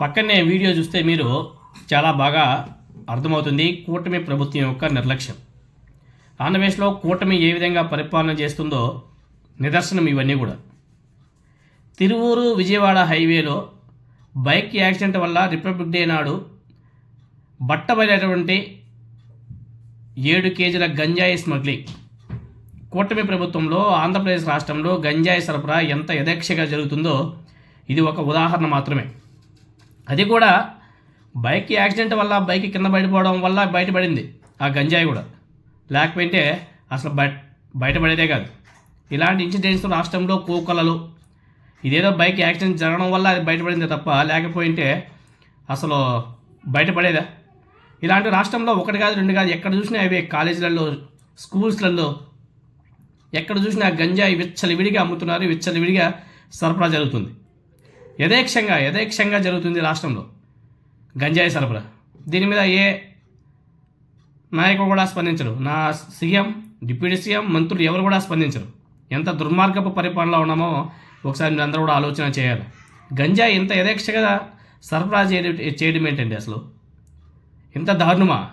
పక్కనే వీడియో చూస్తే మీరు చాలా బాగా అర్థమవుతుంది కూటమి ప్రభుత్వం యొక్క నిర్లక్ష్యం. ఆంధ్రప్రదేశ్లో కూటమి ఏ విధంగా పరిపాలన చేస్తుందో నిదర్శనం ఇవన్నీ కూడా. తిరువూరు విజయవాడ హైవేలో బైక్ యాక్సిడెంట్ వల్ల రిపబ్లిక్ డే నాడు బట్టబడినటువంటి ఏడు కేజీల గంజాయి స్మగ్లింగ్. కూటమి ప్రభుత్వంలో ఆంధ్రప్రదేశ్ రాష్ట్రంలో గంజాయి సరఫరా ఎంత యథేక్షగా జరుగుతుందో ఇది ఒక ఉదాహరణ మాత్రమే. అది కూడా బైక్ యాక్సిడెంట్ వల్ల బైక్ కింద బయటపోవడం వల్ల బయటపడింది ఆ గంజాయి కూడా. లేకపోతే అసలు బయ బయటపడేదే కాదు. ఇలాంటి ఇన్సిడెంట్స్ రాష్ట్రంలో కోకలలు ఇదేదో బైక్ యాక్సిడెంట్ జరగడం వల్ల అది బయటపడిందే తప్ప లేకపోయింటే అసలు బయటపడేదా? ఇలాంటి రాష్ట్రంలో ఒకటి కాదు రెండు కాదు ఎక్కడ చూసినా అవి కాలేజీలలో స్కూల్స్లలో ఎక్కడ చూసినా గంజాయి విచ్చలవిడిగా అమ్ముతున్నారు విచ్చలవిడిగా సరఫరా జరుగుతుంది. యథేక్షంగా యథేక్షంగా జరుగుతుంది రాష్ట్రంలో. గంజాయి సరఫరా. దీని మీద ఏ నాయకుడు కూడా స్పందించరు. నా సీఎం డిప్యూటీ సీఎం మంత్రులు ఎవరు కూడా స్పందించరు. ఎంత దుర్మార్గపు పరిపాలనలో ఉన్నామో ఒకసారి మీరు అందరూ కూడా ఆలోచన చేయాలి. గంజాయి ఇంత యథేక్షగా సరఫరా చేయడం చేయడం ఏంటండి అసలు? ఇంత దారుణమా?